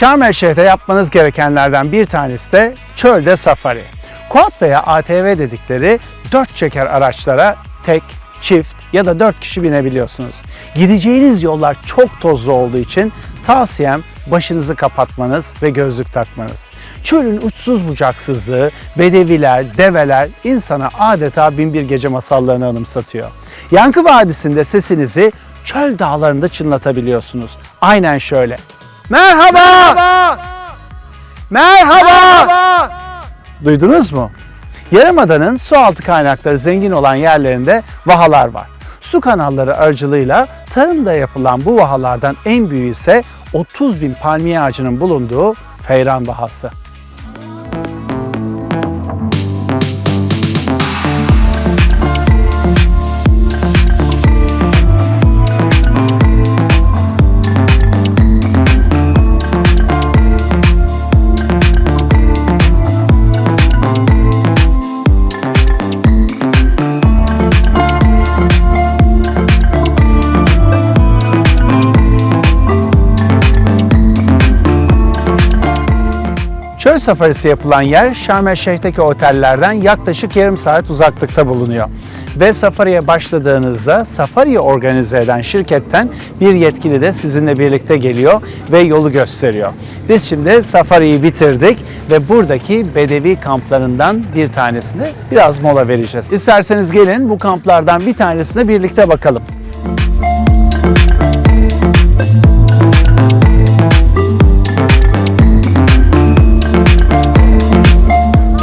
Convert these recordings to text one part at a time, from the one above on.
Şarm El Şeyh'te yapmanız gerekenlerden bir tanesi de çölde safari. Quad veya ATV dedikleri dört çeker araçlara tek, çift ya da dört kişi binebiliyorsunuz. Gideceğiniz yollar çok tozlu olduğu için tavsiyem başınızı kapatmanız ve gözlük takmanız. Çölün uçsuz bucaksızlığı, bedeviler, develer insana adeta binbir gece masallarını anımsatıyor. Yankı Vadisi'nde sesinizi çöl dağlarında çınlatabiliyorsunuz. Aynen şöyle. Merhaba! Merhaba! Duydunuz mu? Yarımada'nın su altı kaynakları zengin olan yerlerinde vahalar var. Su kanalları aracılığıyla tarımda yapılan bu vahalardan en büyüğü ise 30 bin palmiye ağacının bulunduğu Feyran Vahası. Safarisi yapılan yer Şarm El Şeyh'teki otellerden yaklaşık yarım saat uzaklıkta bulunuyor. Ve safariye başladığınızda safariyi organize eden şirketten bir yetkili de sizinle birlikte geliyor ve yolu gösteriyor. Biz şimdi safariyi bitirdik ve buradaki bedevi kamplarından bir tanesinde biraz mola vereceğiz. İsterseniz gelin bu kamplardan bir tanesine birlikte bakalım.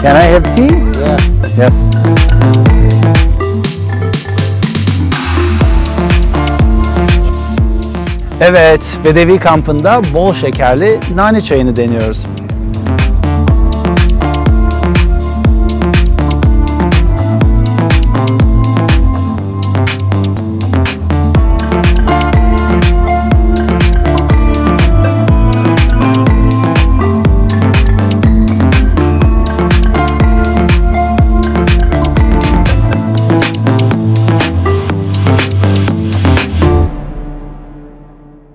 Can I have tea? Yes. Evet, Bedevi kampında bol şekerli nane çayını deniyoruz.